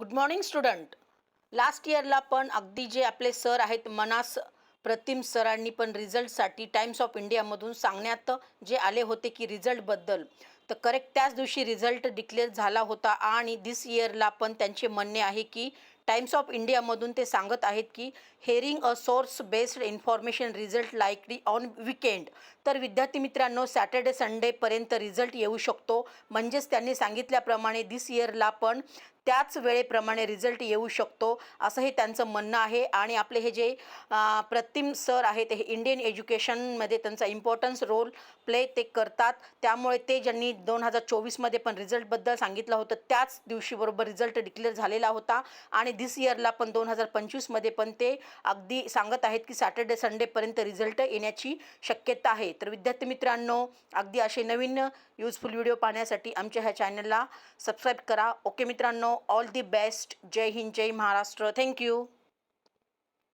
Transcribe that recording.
Good morning student last इयरला पण अगदी जे आपले सर आहेत मनास प्रतिम सरांनी पण रिझल्टसाठी टाइम्स ऑफ इंडियामधून सांगण्यात जे आले होते की रिझल्टबद्दल तर करेक्ट त्याच दिवशी रिझल्ट डिक्लेअर झाला होता आणि दिस इयरला पण त्यांचे म्हणणे आहे की टाइम्स ऑफ इंडियामधून ते सांगत आहेत की hearing a source based information result likely on weekend तर विद्यार्थी मित्रांनो सॅटर्डे संडेपर्यंत रिझल्ट येऊ शकतो. म्हणजेच त्यांनी सांगितल्याप्रमाणे दिस इयरला पण त्याच वेळेप्रमाणे रिझल्ट येऊ शकतो असं हे त्यांचं म्हणणं आहे. आणि आपले हे जे प्रतिम सर आहेत हे इंडियन एज्युकेशनमध्ये त्यांचा इम्पॉर्टन्स रोल प्ले ते करतात. त्यामुळे ते ज्यांनी दोन हजार चोवीसमध्ये पण रिझल्टबद्दल सांगितलं होतं. त्याच दिवशी बरोबर रिझल्ट डिक्लेअर झालेला होता. आणि दिस इयरला पण दोन हजार पंचवीसमध्ये पण ते अगदी सांगत आहेत की सॅटर्डे संडेपर्यंत रिझल्ट येण्याची शक्यता आहे. तर विद्यार्थी मित्रांनो अगदी असे नवीन यूजफुल व्हिडिओ पाहण्यासाठी आमच्या ह्या चॅनलला सबस्क्राईब करा. ओके मित्रांनो ऑल दी बेस्ट जय हिंद जय महाराष्ट्र. Thank you